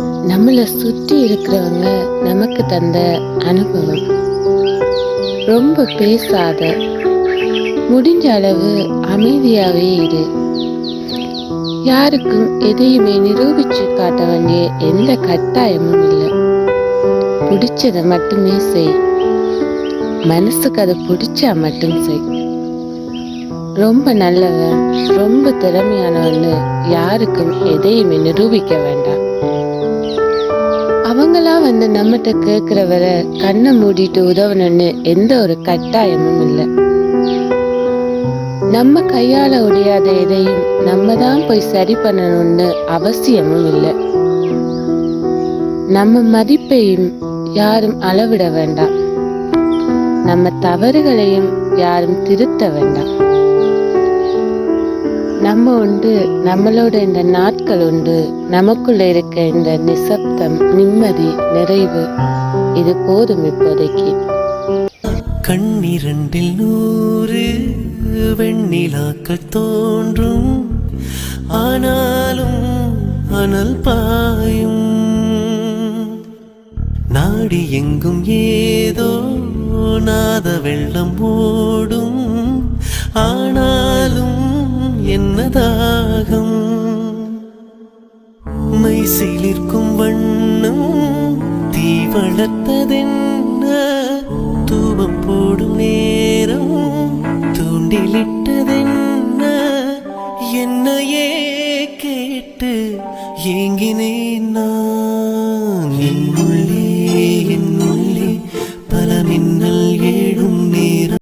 நம்மளை சுற்றி இருக்கிறவங்க நமக்கு தந்த அனுபவம். ரொம்ப பேசாத முடிஞ்ச அளவு அமைதியாவே இரு. யாருக்கும் எதையுமே நிரூபிச்சு காட்ட வேண்டிய எந்த கட்டாயமும் இல்லை. பிடிச்சதை மட்டுமே செய். மனசுக்கு அதை பிடிச்சா மட்டும் செய். ரொம்ப நல்லவன் ரொம்ப திறமையானவன்னு யாருக்கும் எதையுமே நிரூபிக்க வேண்டாம். அவங்களா வந்து நம்மகிட்ட கேட்கிற வரை கண்ணை மூடிட்டு உதவணும்னு எந்த ஒரு கட்டாயமும் இல்லை. நம்ம கையால முடியாத எதையும் நம்ம தான் போய் சரி பண்ணணும்னு அவசியமும் இல்லை. நம்ம மதிப்பையும் யாரும் அளவிட வேண்டாம். நம்ம தவறுகளையும் யாரும் திருத்த வேண்டாம். நம்ம உண்டு நம்மளோட இந்த நாட்கள் உண்டு. நமக்குள்ள இருக்க இந்த நிசப்தம் நிம்மதி நிறைவு இது போதும் இப்போதைக்கு. கண்ணிரண்டில் நூறு வெண்ணிலாக்கள் தோன்றும் ஆனாலும் அனல் பாயும். நாடி எங்கும் ஏதோ நாத வெள்ளம் ஓடும் ஆனால் சிலிர்க்கும் வண்ணம் தீ வளர்த்ததென்ன தூபம் போடும் நேரம் தூண்டிலிட்டதென்ன? என்னையே கேட்டு ஏங்கினேன் நான். என் உள்ளே என் உள்ளே பலமின்ன